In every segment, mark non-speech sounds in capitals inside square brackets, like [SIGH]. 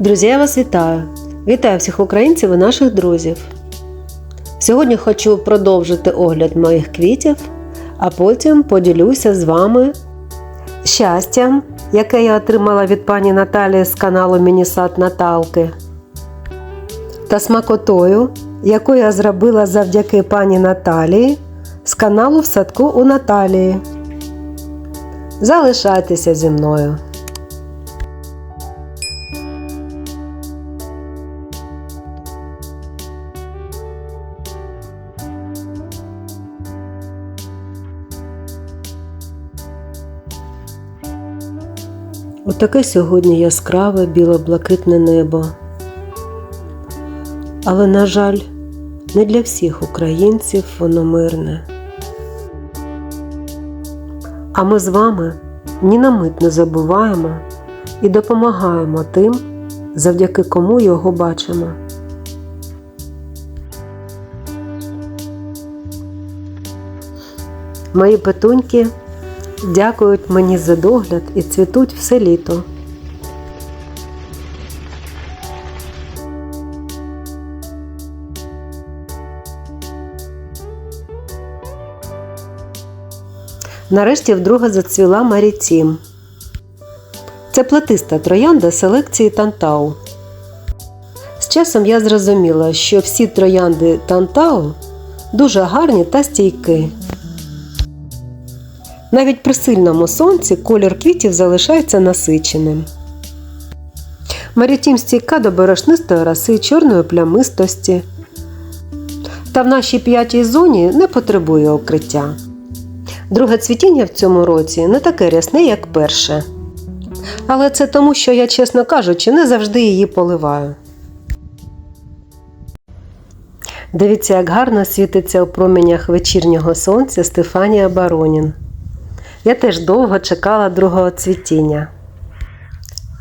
Друзі, я вас вітаю! Вітаю всіх українців і наших друзів. Сьогодні хочу продовжити огляд моїх квітів, а потім поділюся з вами щастям, яке я отримала від пані Наталії з каналу Мінісад Наталки, та смакотою, яку я зробила завдяки пані Наталії з каналу в садку у Наталії. Залишайтеся зі мною. Отаке сьогодні яскраве біло-блакитне небо. Але, на жаль, не для всіх українців воно мирне. А ми з вами ні на мить не забуваємо і допомагаємо тим, завдяки кому його бачимо. Мої петуньки дякують мені за догляд і цвітуть все літо. Нарешті вдруге зацвіла Марітім. Це плетиста троянда селекції Тантау. З часом я зрозуміла, що всі троянди Тантау дуже гарні та стійкі. Навіть при сильному сонці колір квітів залишається насиченим. Марітім стійка до борошнистої роси чорної плямистості. Та в нашій п'ятій зоні не потребує укриття. Друге цвітіння в цьому році не таке рясне, як перше. Але це тому, що я, чесно кажучи, не завжди її поливаю. Дивіться, як гарно світиться у промінях вечірнього сонця Стефанія Баронін. Я теж довго чекала другого цвітіння.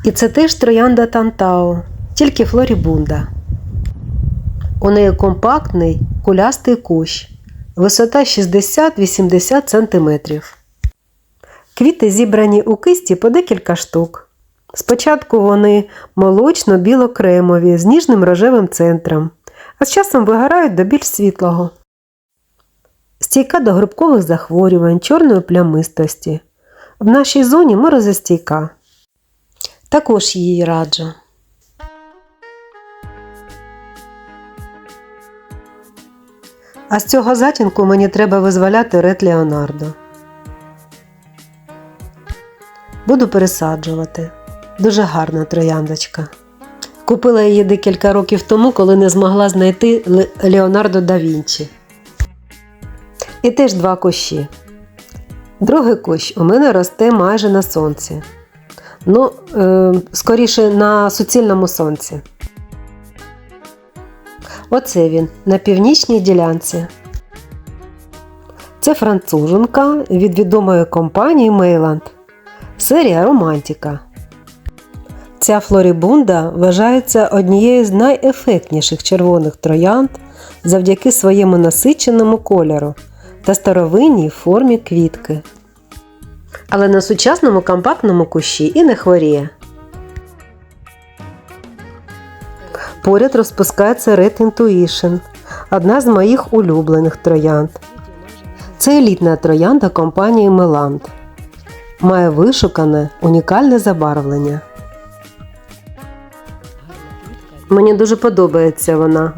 І це теж троянда Тантау, тільки флорібунда. У неї компактний кулястий кущ, висота 60-80 см. Квіти зібрані у кисті по декілька штук. Спочатку вони молочно-біло-кремові з ніжним рожевим центром, а з часом вигорають до більш світлого. Стійка до грибкових захворювань, чорної плямистості. В нашій зоні морозостійка. Також її раджу. А з цього затінку мені треба визволяти Ред Леонардо. Буду пересаджувати. Дуже гарна трояндочка. Купила її декілька років тому, коли не змогла знайти Леонардо да Вінчі. І теж два кущі. Другий кущ у мене росте майже на сонці. Ну, е, скоріше на суцільному сонці. Оце він на північній ділянці. Це француженка від відомої компанії Мейланд. Серія Романтика. Ця флорібунда вважається однією з найефектніших червоних троянд завдяки своєму насиченому кольору та старовинній формі квітки. Але на сучасному компактному кущі і не хворіє. Поряд розпускається Red Intuition, одна з моїх улюблених троянд. Це елітна троянда компанії Меланд. Має вишукане унікальне забарвлення. Мені дуже подобається вона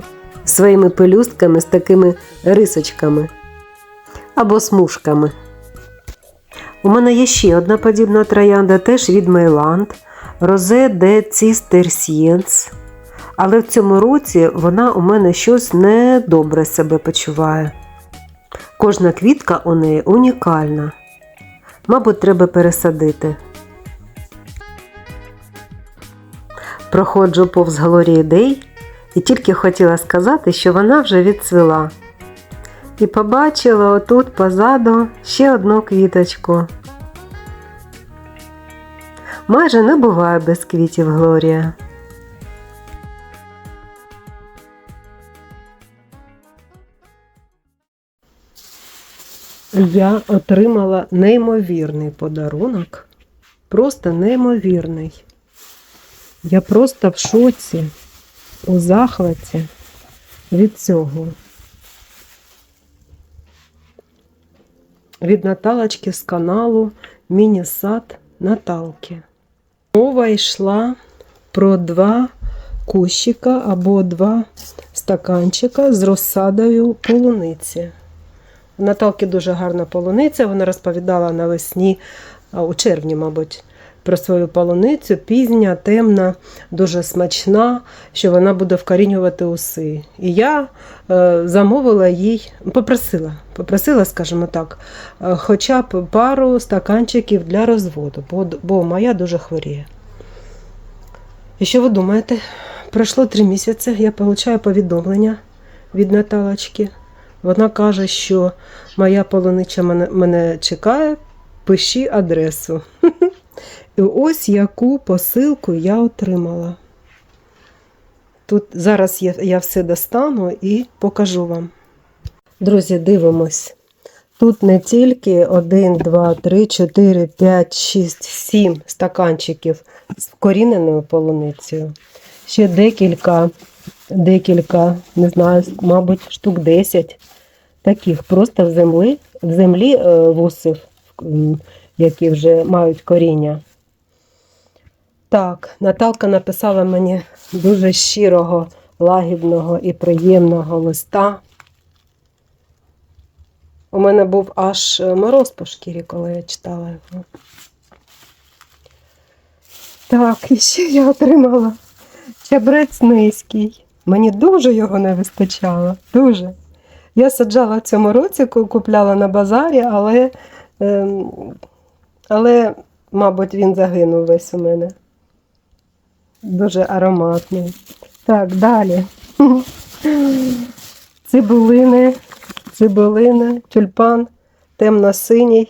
своїми пелюстками з такими рисочками або смужками. У мене є ще одна подібна троянда, теж від Мейланд Розе де Цістерсієнс. Але в цьому році вона у мене щось недобре себе почуває. Кожна квітка у неї унікальна. Мабуть, треба пересадити. Проходжу повз галорії Дей і тільки хотіла сказати, що вона вже відцвіла. І побачила отут позаду ще одну квіточку. Майже не буває без квітів Глорія. Я отримала неймовірний подарунок. Просто неймовірний. Я просто в шоці, у захваті від цього. Від Наталочки з каналу Міні-сад Наталки. Мова йшла про два кущика або два стаканчика з розсадою полуниці. У Наталки дуже гарна полуниця. Вона розповідала навесні, у червні, мабуть, про свою полуницю. Пізня, темна, дуже смачна, що вона буде вкорінювати уси. І я е, замовила їй, попросила, попросила, скажімо так, е, хоча б пару стаканчиків для розводу, бо, бо моя дуже хворіє. І що ви думаєте? Пройшло три місяці, я отримую повідомлення від Наталочки. Вона каже, що моя полунича мене, мене чекає, пиши адресу. [LAUGHS] І ось яку посилку я отримала. Тут зараз я, я все достану і покажу вам. Друзі, дивимось. Тут не тільки 1, 2, 3, 4, 5, 6, 7 стаканчиків з вкоріненою полуницею. Ще декілька, декілька, не знаю, мабуть, штук 10 таких просто в землі, в землі е, вусів, м, які вже мають коріння. Так, Наталка написала мені дуже щирого, лагідного і приємного листа. У мене був аж е, мороз по шкірі, коли я читала його. Так, і ще я отримала чабрець низький. Мені дуже його не вистачало. Дуже. Я саджала в цьому році, купляла на базарі, але, ем, але, мабуть, він загинув весь у мене. Дуже ароматний. Так, далі. [LAUGHS] Цибулини, цибулини, тюльпан темно-синій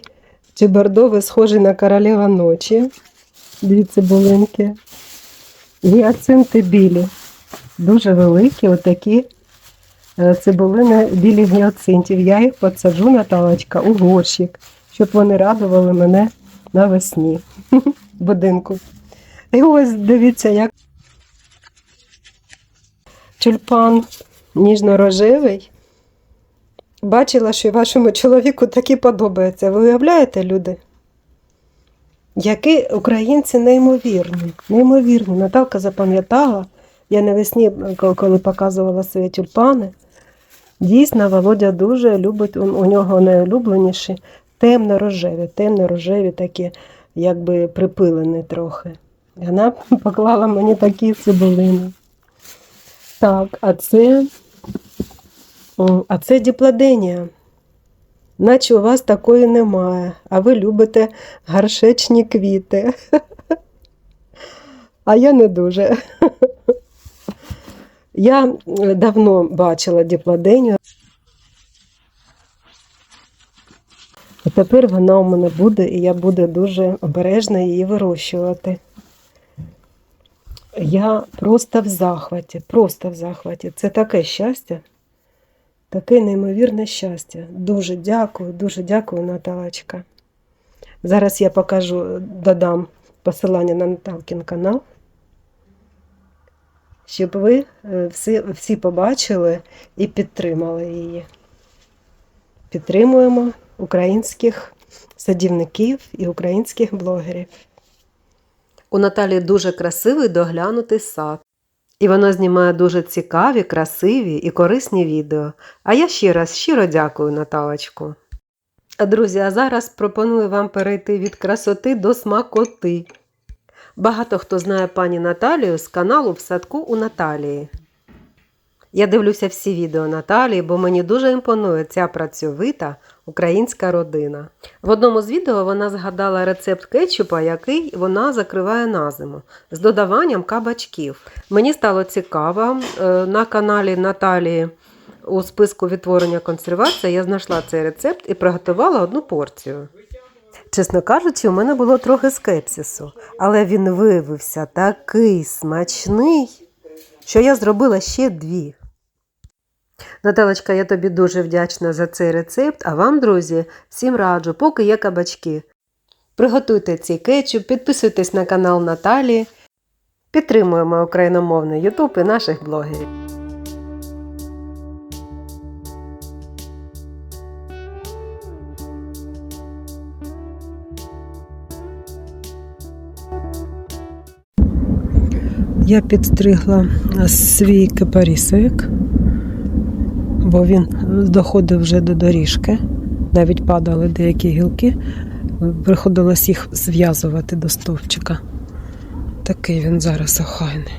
чи бордовий, схожий на королева ночі. Дві цибулинки. Гіацинти білі. Дуже великі, отакі е, цибулини білі гіацинтів. Я їх посаджу, Наталочка, у горщик, щоб вони радували мене навесні будинку. І ось дивіться, як тюльпан ніжно-рожевий. Бачила, що вашому чоловіку такі подобається. Ви уявляєте, люди? Які українці неймовірні, неймовірні. Наталка запам'ятала, я навесні, коли- показувала свої тюльпани. Дійсно, Володя дуже любить, у нього найулюбленіші темно-рожеві, темно-рожеві такі, якби припилені трохи. Вона [LAUGHS] поклала мені такі цибулини. Так, а це, а це діпладенія. Наче у вас такої немає, а ви любите гаршечні квіти. [LAUGHS] А я не дуже. [LAUGHS] Я давно бачила діпладенію. А тепер вона у мене буде, і я буду дуже обережно її вирощувати. Я просто в захваті, просто в захваті. Це таке щастя, таке неймовірне щастя. Дуже дякую, дуже дякую, Наталочка. Зараз я покажу, додам посилання на Наталкін канал, щоб ви е, всі, всі побачили і підтримали її. Підтримуємо українських садівників і українських блогерів. У Наталі дуже красивий доглянутий сад. І вона знімає дуже цікаві, красиві і корисні відео. А я ще раз щиро дякую, Наталочку. Друзі, а зараз пропоную вам перейти від красоти до смакоти. Багато хто знає пані Наталію з каналу в садку у Наталії. Я дивлюся всі відео Наталії, бо мені дуже імпонує ця працьовита українська родина. В одному з відео вона згадала рецепт кетчупа, який вона закриває на зиму з додаванням кабачків. Мені стало цікаво е, на каналі Наталії у списку відтворення консервації я знайшла цей рецепт і приготувала одну порцію. Чесно кажучи, у мене було трохи скепсису, але він виявився такий смачний, що я зробила ще дві. Наталочка, я тобі дуже вдячна за цей рецепт, а вам, друзі, всім раджу, поки є кабачки. Приготуйте цей кетчуп, підписуйтесь на канал Наталії. Підтримуємо україномовний Ютуб і наших блогерів. Я підстригла свій кипарісовик, бо він доходив вже до доріжки. Навіть падали деякі гілки. Приходилось їх зв'язувати до стовпчика. Такий він зараз охайний.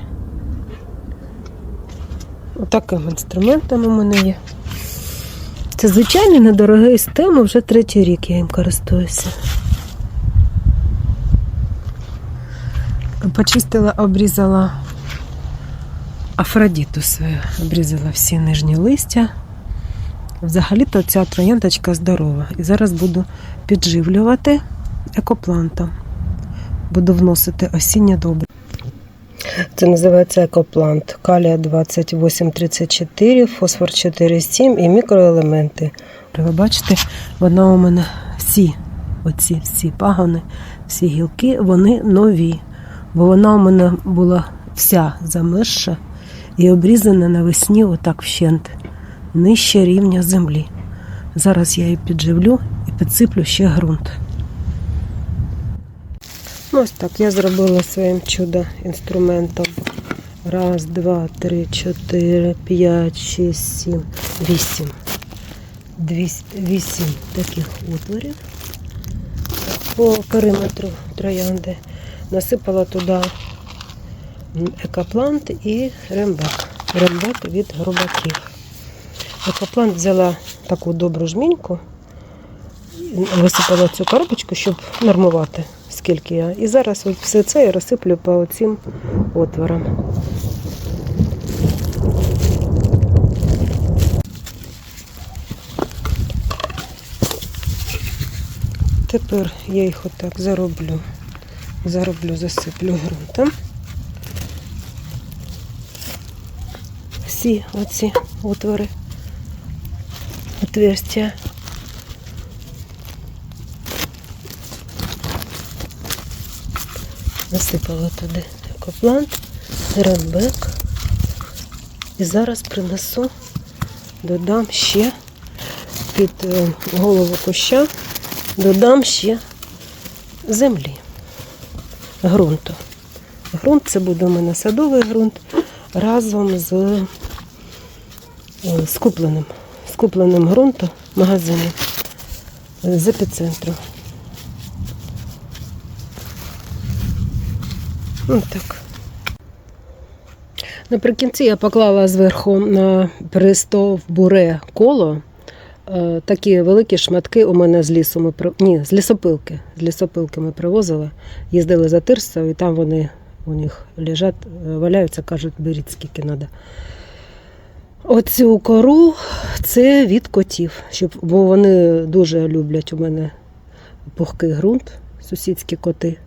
Отаким інструментом у мене є. Це звичайний недорогий стем, вже третій рік я їм користуюся. Почистила, обрізала афродіту свою, обрізала всі нижні листя. Взагалі-то ця трояндочка здорова. І зараз буду підживлювати екоплантом. Буду вносити осіннє добре. Це називається екоплант. Калія 2834, фосфор 4,7 і мікроелементи. Ви бачите, вона у мене всі, оці всі пагони, всі гілки, вони нові. Бо вона у мене була вся замерзша і обрізана навесні отак вщент, нижче рівня землі. Зараз я її підживлю і підсиплю ще ґрунт. Ну, Ось так я зробила своїм чудо інструментом. Раз, два, три, чотири, п'ять, шість, сім, вісім. Вісім таких отворів по периметру троянди. Насипала туди екоплант і рембек. Рембек від грубаків. Екоплант взяла таку добру жміньку, висипала цю коробочку, щоб нормувати, скільки я. І зараз от все це я розсиплю по цим отворам. Тепер я їх отак зароблю. Зароблю, засиплю ґрунтом. Всі оці отвори, отверстия. Насипала туди екоплант, рембек. І зараз принесу, додам ще під е, голову куща, додам ще землі ґрунту. Ґрунт це буде у мене садовий ґрунт разом з е, скупленим, скупленим ґрунтом магазином з епіцентру. Ось так. Наприкінці я поклала зверху на пристовбуре коло. Е, Такі великі шматки у мене з лісу ми ні, з лісопилки. З лісопилки ми привозили, їздили за Тирсою, і там вони у них лежать, е, валяються, кажуть, беріть скільки треба. Оцю кору це від котів, щоб, бо вони дуже люблять у мене пухкий ґрунт, сусідські коти.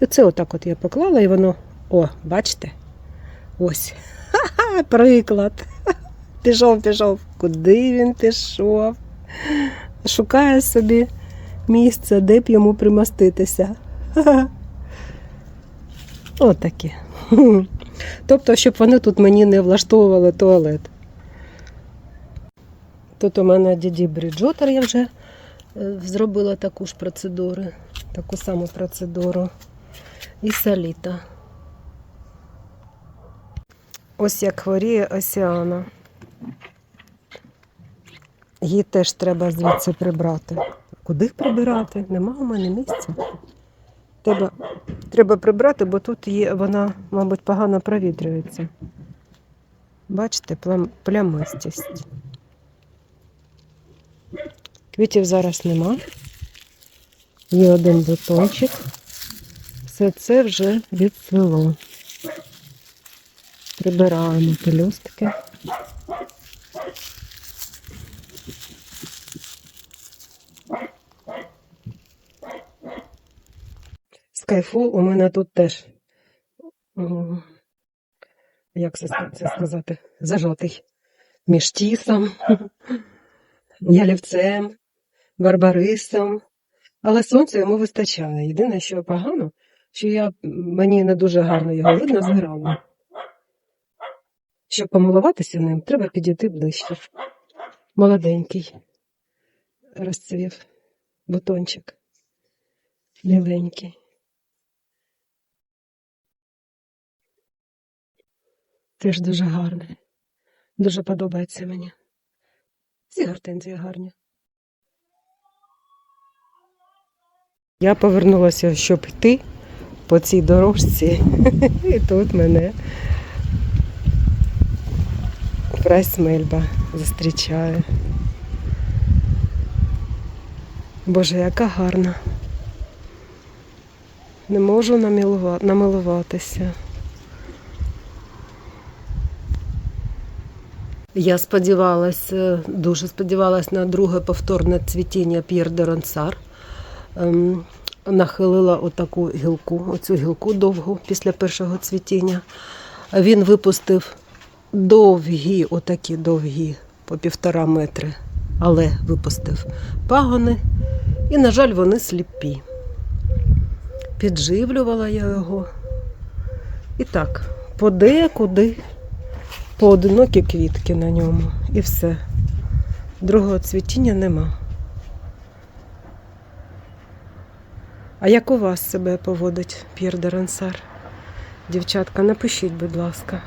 І це отак от я поклала, і воно, о, бачите? Ось. Ха-ха, приклад. [LAUGHS] Пішов, пішов. Куди він пішов? Шукає собі місце, де б йому примоститися. Отакі. [LAUGHS] Тобто, щоб вони тут мені не влаштовували туалет. Тут у мене діді Бріджотер, я вже е, зробила таку ж процедуру, таку саму процедуру. І саліта. Ось як хворіє Осіана. Її теж треба звідси прибрати. Куди прибирати? Нема у мене місця. Треба, треба прибрати, бо тут є, вона, мабуть, погано провітрюється. Бачите, плям, плямистість. Квітів зараз нема. Є один бутончик. Все це вже відцвіло. Прибираємо пелюстки. Скайфол у мене тут теж, як це сказати, зажатий між тісом, [LAUGHS] ялівцем, барбарисом. Але сонця йому вистачає. Єдине, що погано, що я, мені не дуже гарно його видно з грами. Щоб помилуватися ним, треба підійти ближче. Молоденький. Розцвів бутончик. Біленький. Теж дуже гарний. Дуже подобається мені. Всі гортензії гарні. Я повернулася, щоб йти по цій дорожці. [LAUGHS] І тут мене Прайс Мельба зустрічає. Боже, яка гарна. Не можу намилуватися. Я сподівалася, дуже сподівалася на друге повторне цвітіння П'єр де Ронсар. Ем, нахилила отаку гілку, оцю гілку довгу після першого цвітіння. Він випустив довгі, отакі довгі, по півтора метри, але випустив пагони, і, на жаль, вони сліпі. Підживлювала я його. І так, подекуди поодинокі квітки на ньому. І все. Другого цвітіння нема. А як у вас себе поводить П'єр Дерансар? Дівчатка, напишіть, будь ласка.